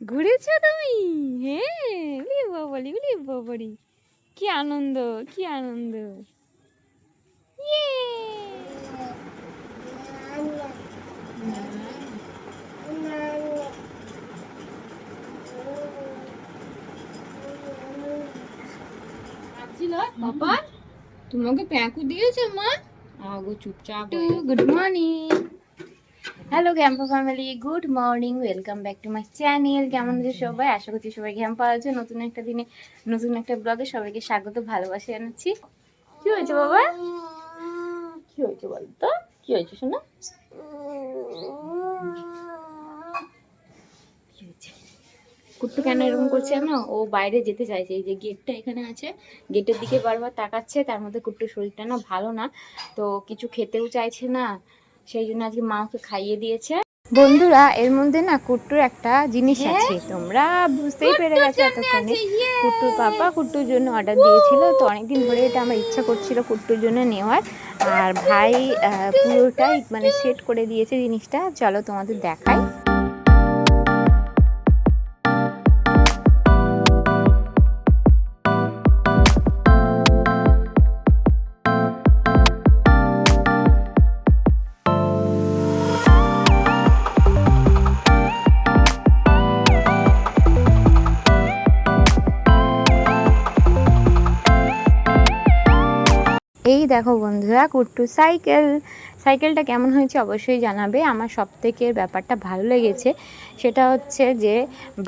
ঘুরেছো তুমি? হ্যাঁ উলি বাবলি উলি বাবরি কি আনন্দ কি আনন্দ। বাবা তোমাকে প্যাঁকু দিয়েছে মা? আগো চুপচাপ good morning hello Campa family good morning welcome back to my channel কেমন আছে সবাই? আশা করছি সবাই ক্যাম্পা আছে নতুন একটা দিনে নতুন একটা ব্লগে সবাইকে স্বাগত ভালোবাসা জানাচ্ছি। কি হয়েছে বাবা? কি হয়েছে বলতো? কি হয়েছে শোনো? কি হয়েছে? কুট্টু কেন এরকম করছে না ও বাইরে যেতে চাইছে। এই যে গেটটা এখানে আছে গেটের দিকে বারবার তাকাচ্ছে তার মধ্যে কুট্টুর শরীরটা না ভালো না। তো কিছু খেতেও চাইছে না। সেই জন্য আজকে মা ওকে খাইয়ে দিয়েছে। বন্ধুরা এর মধ্যে না কুট্টুর একটা জিনিস আছে তোমরা বুঝতেই পেরে গেছো এতক্ষণে। কুট্টুর পাপা কুট্টুর জন্য অর্ডার দিয়েছিল তো অনেকদিন ধরে এটা আমার ইচ্ছা করছিল কুট্টুর জন্য নেওয়ার। আর ভাই পুরোটাই মানে সেট করে দিয়েছে জিনিসটা। চলো তোমাদের দেখাই। দেখো বন্ধুরা, কুট্টু সাইকেল সাইকেলটা কেমন হয়েছে অবশ্যই জানাবে। আমার সব থেকে ব্যাপারটা ভালো লেগেছে, সেটা হচ্ছে যে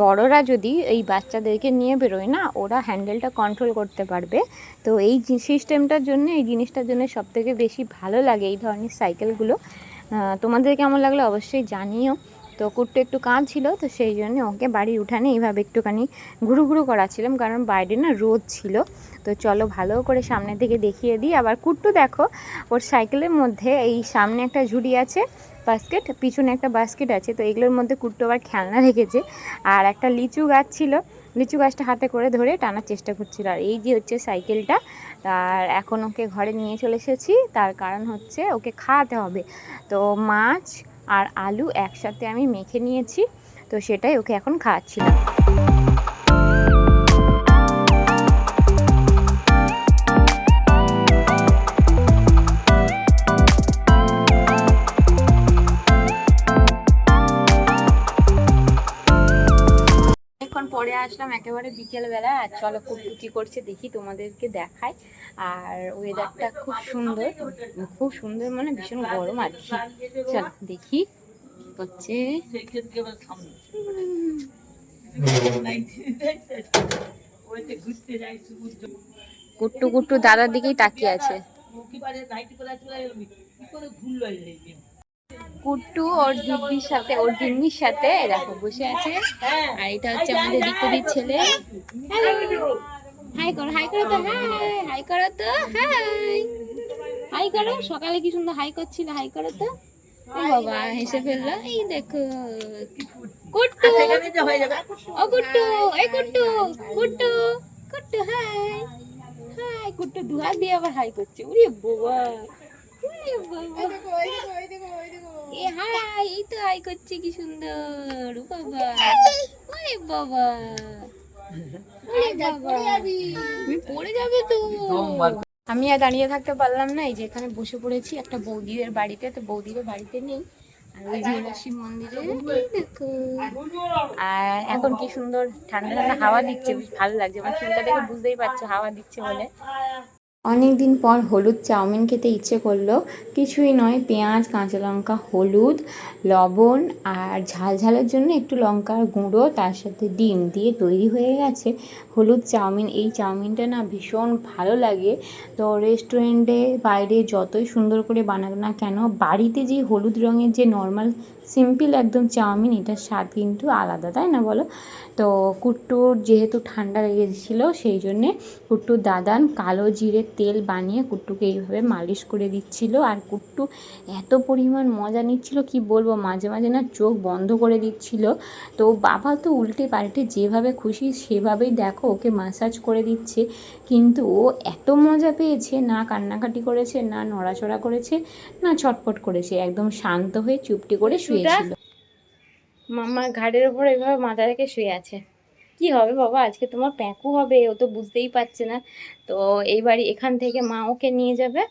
বড়রা যদি এই বাচ্চাদেরকে নিয়ে বেরোয় না, ওরা হ্যান্ডেলটা কন্ট্রোল করতে পারবে। তো এই সিস্টেমটার জন্য, এই জিনিসটার জন্য সব থেকে বেশি ভালো লাগে এই ধরনের সাইকেলগুলো তোমাদের কেমন লাগল অবশ্যই জানিও। তো কুট্টু একটু কাঁদছিল, তো সেই জন্য ওকে বাড়ির উঠানে এইভাবে একটুখানি ঘুরু ঘুরু করাচ্ছিলাম, কারণ বাইরে না রোদ ছিল। তো চলো ভালো করে সামনে থেকে দেখিয়ে দিই। আবার কুট্টু দেখো, ওর সাইকেলের মধ্যে এই সামনে একটা ঝুড়ি আছে, বাস্কেট, পিছনে একটা বাস্কেট আছে, তো এগুলোর মধ্যে কুট্টু আবার খেলনা রেখেছে। আর একটা লিচু গাছ ছিল, লিচু গাছটা হাতে করে ধরে টানার চেষ্টা করছিল। আর এই যে হচ্ছে সাইকেলটা, আর এখন ওকে ঘরে নিয়ে চলে এসেছি, তার কারণ হচ্ছে ওকে খাওয়াতে হবে। তো মাছ আর আলু একসাথে আমি মেখে নিয়েছি তো সেটাই ওকে এখন খাওয়াচ্ছিলাম। আসলাম একেবারে বিকেলবেলা। আর চলো কুট্টু কি করছে দেখি তোমাদেরকে দেখাই। আর ওয়েদারটা খুব সুন্দর খুব সুন্দর মানে ভীষণ গরম আর কি। চলো দেখি করছে। কুট্টু কুট্টু দাদার দিকেই তাকিয়ে আছে। কুট্টু ওর দিদির সাথে ওর দিদির সাথে এই দেখো বসে আছে। আর এটা হচ্ছে আমাদের দিকুদির ছেলে। হাই করো হাই করো তো হাই হাই করো তো হাই। হাই করো সকালে কি সুন্দর হাই করছিল হাই করো তো। ও বাবা হেসে ফেলল। এই দেখো কুট্টু। ও কুট্টু এই কুট্টু কুট্টু কুট্টু হাই। হাই কুট্টু দুহাত দিয়ে আবার হাই করছে। উরে বাবা উরে বাবা। এ হাই এই তো হাই করছে কি সুন্দর। বাবা। ওরে বাবা। পড়ে যাবে। তো। আমি আর দাঁড়িয়ে থাকতে পারলাম না এই যে এখানে বসে পড়েছি একটা বৌদিদের বাড়িতে তো বৌদিদের বাড়িতে নেই আর ওই মন্দিরে। আর এখন কি সুন্দর ঠান্ডা ঠান্ডা হাওয়া দিচ্ছে বেশ ভালো লাগছে মানে চুলটা দেখে বুঝতেই পারছ হাওয়া দিচ্ছে বলে। অনেক দিন পর হলুদ চাউমিন খেতে ইচ্ছে করল। কিছুই নয়, পেঁয়াজ, কাঁচা লঙ্কা, হলুদ, লবণ আর ঝাল ঝালের জন্য একটু লঙ্কার গুঁড়ো, তার সাথে ডিম দিয়ে তৈরি হয়ে গেছে হলুদ চাউমিন। এই চাউমিনটা না ভীষণ ভালো লাগে। তো রেস্টুরেন্টে বাইরে যতই সুন্দর করে বানাক না কেন, বাড়িতে যে হলুদ রঙের যে নর্মাল সিম্পল একদম চাউমিন এটার স্বাদ কিন্তু আলাদা, তাই না বলো? তো কুট্টুর যেহেতু ঠান্ডা লেগেছিলো সেই জন্যে কুট্টুর দাদান কালো জিরে তেল বানিয়ে কুট্টুকে এইভাবে মালিশ করে দিচ্ছিল। আর কুট্টু এত পরিমাণ মজা নিচ্ছিল, কি বলব, মাঝে মাঝে না চোখ বন্ধ করে দিচ্ছিল। তো বাবা তো উল্টে পাল্টে যেভাবে খুশি সেভাবেই দেখো, ওকে মাসাজ করে দিচ্ছে। কিন্তু ও এত মজা পেয়েছে, না কান্নাকাটি করেছে, না নড়াচড়া করেছে, না ছটপট করেছে। একদম শান্ত হয়ে চুপটি করে শুয়েছিল মামার ঘাড়ের ওপর এইভাবে মাথা রেখে শুয়ে আছে। কি হবে বাবা, আজকে তোমার প্যাঁকু হবে, ও তো বুঝতেই পারছে না। তো এই বাড়ি এখান থেকে মা ওকে নিয়ে যাবে,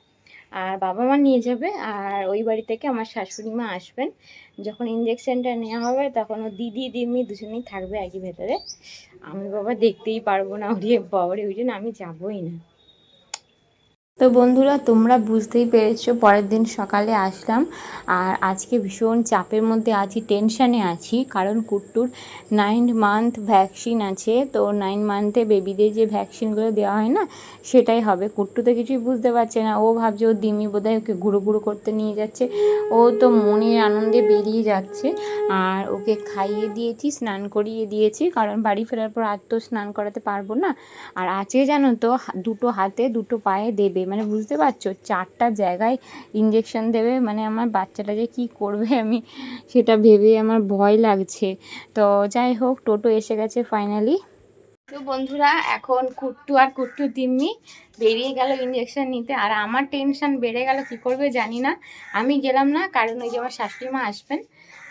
আর বাবা মা নিয়ে যাবে, আর ওই বাড়ি থেকে আমার শাশুড়ি মা আসবেন। যখন ইঞ্জেকশনটা নেওয়া হবে, তখন ও দিদি, দিম্মি দুজনেই থাকবে একই ভেতরে। আমি বাবা দেখতেই পারব না, ওরে বাবারে, ওই জন্য আমি যাবোই না। তো বন্ধুরা, তোমরা বুঝতেই পেরেছ, পরের দিন সকালে আসলাম। আর আজকে ভীষণ চাপের মধ্যে আছি, টেনশানে আছি, কারণ কুট্টুর নাইন মান্থ ভ্যাকসিন আছে। তো নাইন মান্থে বেবিদের যে ভ্যাকসিনগুলো দেওয়া হয় না, সেটাই হবে। কুট্টু তো কিছুই বুঝতে পারছে না। ও ভাবছে ও দিমি বোধহয় ওকে গুঁড়ো গুঁড়ো করতে নিয়ে যাচ্ছে। ও তো মনের আনন্দে বেরিয়ে যাচ্ছে। আর ওকে খাইয়ে দিয়েছি, স্নান করিয়ে দিয়েছি, কারণ বাড়ি ফেরার পর আর তো স্নান করাতে পারব না। আর আছে জানো তো দুটো হাতে দুটো পায়ে দেবে। মানে বুঝতে পারছ? চারটা জায়গায় ইঞ্জেকশন দেবে মানে আমার বাচ্চাটা যে কী করবে আমি সেটা ভেবে আমার ভয় লাগছে। তো যাই হোক, টোটো এসে গেছে ফাইনালি তো বন্ধুরা, এখন কুট্টু আর কুট্টু দিম্মি বেরিয়ে গেল ইঞ্জেকশন নিতে, আর আমার টেনশন বেড়ে গেল, কি করবে জানি না। আমি গেলাম না, কারণ ওই যে আমার শাশুড়ি মা আসবেন।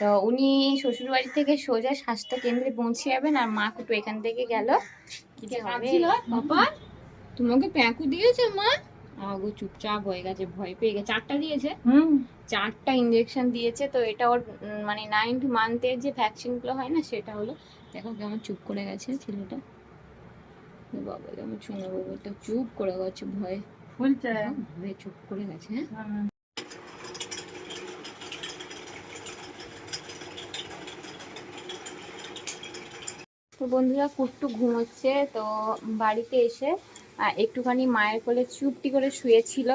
তো উনি শ্বশুরবাড়ি থেকে সোজা স্বাস্থ্য কেন্দ্রে পৌঁছে যাবেন, আর মা কুটু এখান থেকে গেল। কি তোমাকে প্যাঁকু দিয়েছে মা? আগো চুপচাপ হয়ে গেছে ভয় পেয়ে গেছে। চারটা দিয়েছে। হুম। চারটা ইঞ্জেকশন দিয়েছে তো এটা ওর মানে নাইন্থ মান্থের যে ভ্যাকসিনগুলো হয় না সেটা হলো দেখো কেমন চুপ করে গেছে ছেলেটা। বাবা কেমন শুনে বাবা তো চুপ করে গেছে ভয়ে। বলছে। ভয়ে চুপ করে গেছে হ্যাঁ। তো বন্ধুরা কুট্টু ঘুমোচ্ছে তো বাড়িতে এসে একটুখানি মায়ের কোলে চুপটি করে শুয়েছিল।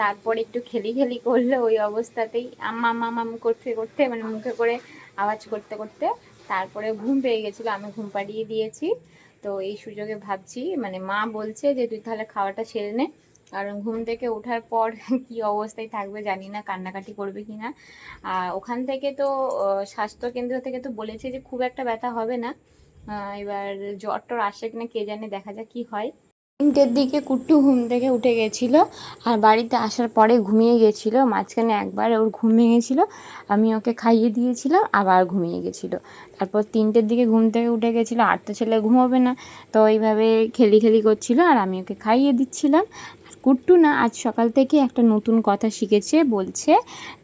তারপর একটু খেলি খেলি করল ওই অবস্থাতেই। আম্মা আম্মা মাম করতে করতে মানে মুখে করে আওয়াজ করতে করতে তারপরে ঘুম পেয়ে গেছিল। আমি ঘুম পাড়িয়ে দিয়েছি। তো এই সুযোগে ভাবছি মানে মা বলছে যে, তুই তাহলে খাওয়াটা সেরে নে। কারণ ঘুম থেকে ওঠার পর কি অবস্থায় থাকবে জানি না, কান্নাকাটি করবে কি না। আর ওখান থেকে তো স্বাস্থ্য কেন্দ্র থেকে তো বলেছে যে, খুব একটা ব্যথা হবে না। এবার জ্বর টর আসে কিনা কে জানে, দেখা যাক কি হয়। তিনটের দিকে কুট্টু ঘুম থেকে উঠে গেছিল আর বাড়িতে আসার পরে ঘুমিয়ে গেছিল। মাঝখানে একবার ওর ঘুম ভেঙেছিলো, আমি ওকে খাইয়ে দিয়েছিলাম, আবার ঘুমিয়ে গেছিল। তারপর তিনটের দিকে ঘুম থেকে উঠে গেছিল, আর তো ছেলে ঘুমোবে না। তো এইভাবে খেলি খেলি করছিল আর আমি ওকে খাইয়ে দিচ্ছিলাম। কুট্টু না আজ সকাল থেকে একটা নতুন কথা শিখেছে বলছে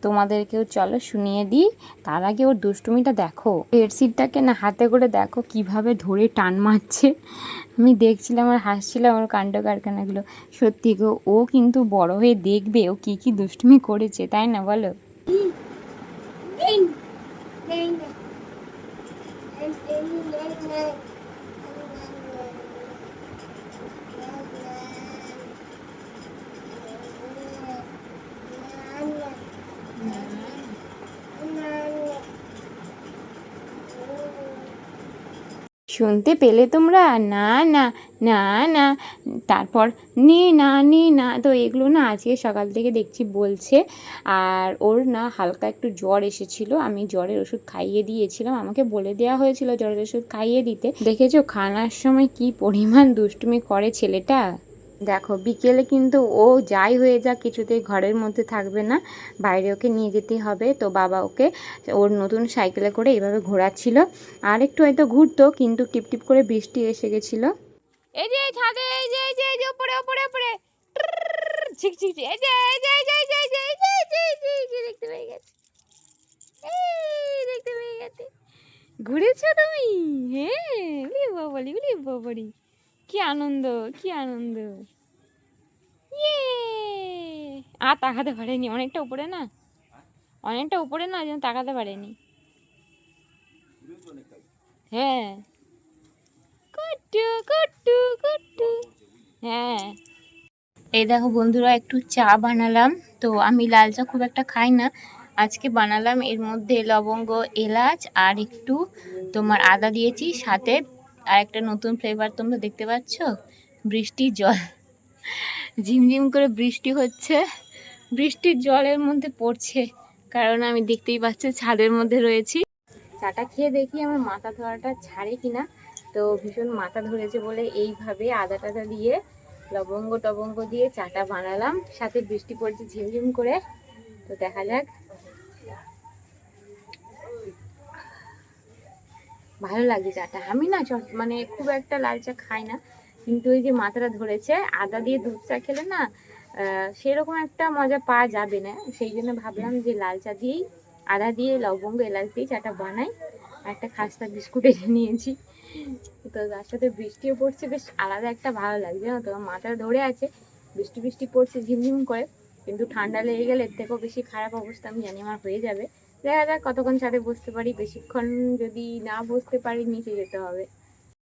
তোমাদেরকেও চলো শুনিয়ে দিই তার আগে ওর দুষ্টুমিটা দেখো বেডশিটটাকে না হাতে করে দেখো কীভাবে ধরে টান মারছে আমি দেখছিলাম আর হাসছিলাম ওর কাণ্ড কারখানাগুলো সত্যি গো ও কিন্তু বড় হয়ে দেখবে ও কি কি দুষ্টুমি করেছে তাই না বলো শুনতে পেলে তোমরা না না না না, তারপর নে, না নে, না, তো এগুলো না আজকে সকাল থেকে দেখছি বলছে। আর ওর না হালকা একটু জ্বর এসেছিল, আমি জ্বরের ওষুধ খাইয়ে দিয়েছিলাম। আমাকে বলে দেওয়া হয়েছিল জ্বরের ওষুধ খাইয়ে দিতে। দেখেছ, খানার সময় কি পরিমাণ দুষ্টুমি করে ছেলেটা? দেখো বিকেলে কিন্তু ও যাই হয়ে যাক কিছুতেই ঘরের মধ্যে থাকবে না বাইরে ওকে নিয়ে যেতে হবে তো বাবা ওকে ওর নতুন সাইকেলে করে এইভাবে ঘোরাচ্ছিল আর একটু হয়তো ঘুরতো কিন্তু টিপ টিপ করে বৃষ্টি এসে গেছিল এই যে এই এই যে এই যে দেখতে ঘুরেছো তুমি হ্যাঁ বাবালি উলি বাবারি কি আনন্দ কি আনন্দ। ইয়ে! আর তাকাতে পারেনি, অনেকটা উপরে না? অনেকটা উপরে না, যেন তাকাতে পারেনি। হ্যাঁ। কুট্টু কুট্টু কুট্টু হ্যাঁ। এই দেখো বন্ধুরা, একটু চা বানালাম। তো আমি লাল চা খুব একটা খাই না। আজকে বানালাম এর মধ্যে লবঙ্গ, এলাচ আর একটু তোমার আদা দিয়েছি, সাথে আর একটা নতুন ফ্লেভার তোমরা দেখতে পাচ্ছ? বৃষ্টির জল। ঝিমঝিম করে বৃষ্টি হচ্ছে। বৃষ্টির জলের মধ্যে পড়ছে, কারণ আমি দেখতেই পাচ্ছি ছাদের মধ্যে রয়েছি। চাটা খেয়ে দেখি আমার মাথা ধরাটা ছাড়ে কিনা। তো ভীষণ মাথা ধরেছে বলে এইভাবে আদা টাদা দিয়ে লবঙ্গ টবঙ্গ দিয়ে চাটা বানালাম। সাথে বৃষ্টি পড়ছে ঝিমঝিম করে। তো দেখা যাক ভালো লাগে চাটা আমি না মানে খুব একটা লাল চা খাই না। কিন্তু ওই যে মাথাটা ধরেছে, আদা দিয়ে দুধ চা খেলে না সেরকম একটা মজা পাওয়া যাবে না। সেই জন্য ভাবলাম যে লাল চা দিয়েই, আদা দিয়ে, লবঙ্গ, এলাচ দিয়ে চাটা বানাই, একটা খাস্তা বিস্কুট এনে নিয়েছি। তো তার সাথে বৃষ্টিও পড়ছে, বেশ আলাদা একটা ভালো লাগছে না তো? মাথা ধরে আছে, বৃষ্টি বৃষ্টি পড়ছে ঝিমঝিম করে, কিন্তু ঠান্ডা লেগে গেলে এর থেকেও বেশি খারাপ অবস্থা আমি জানি আমার হয়ে যাবে। দেখা যাক কতক্ষণ ছাদে বসতে পারি। বেশিক্ষণ যদি না বসতে পারি নিচে যেতে হবে।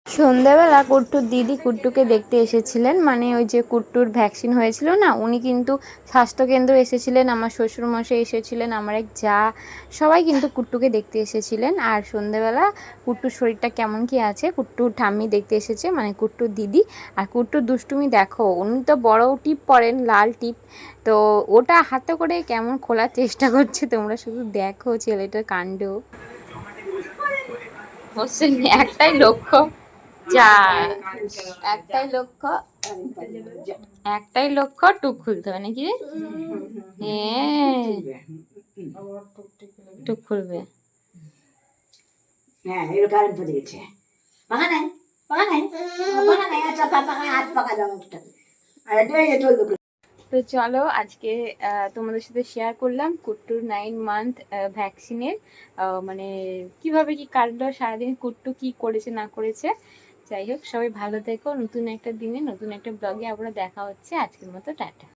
সন্ধ্যাবেলা কুট্টুর দিদি কুট্টুকে দেখতে এসেছিলেন মানে ওই যে কুট্টুর ভ্যাকসিন হয়েছিল না, উনি কিন্তু স্বাস্থ্যকেন্দ্র এসেছিলেন, আমার শ্বশুরমশাই এসেছিলেন, আমার এক যা, সবাই কিন্তু কুট্টুকে দেখতে এসেছিলেন। আর সন্ধ্যাবেলা কুট্টুর শরীরটা কেমন কি আছে, কুট্টুর ঠাম্মি দেখতে এসেছে মানে কুট্টুর দিদি। আর কুট্টুর দুষ্টুমি দেখো, উনি তো বড় টিপ পরেন, লাল টিপ। তো ওটা হাতে করে কেমন খোলার চেষ্টা করছে, তোমরা শুধু দেখো ছেলেটার কাণ্ড। একটাই লক্ষ্য একটাই লক্ষ্য একটাই লক্ষ্য টুক খুলতে হবে নাকি টুক খুলবে। হ্যাঁ এর কারেন্ট পড়ে গেছে। পাকা নাই পাকা নাই পাকা নাই আচ্ছা পাকা হাত পাকা দাও একটা আর এটা এই তো চলো আজকে তোমাদের সাথে শেয়ার করলাম কুট্টুর নাইন মান্থ ভ্যাকসিনের মানে কীভাবে কি কাটলো সারাদিন কুট্টু কি করেছে না করেছে। যাই হোক, সবাই ভালো থেকো। নতুন একটা দিনে, নতুন একটা ব্লগে আবার দেখা হচ্ছে। আজকের মতো টাটা।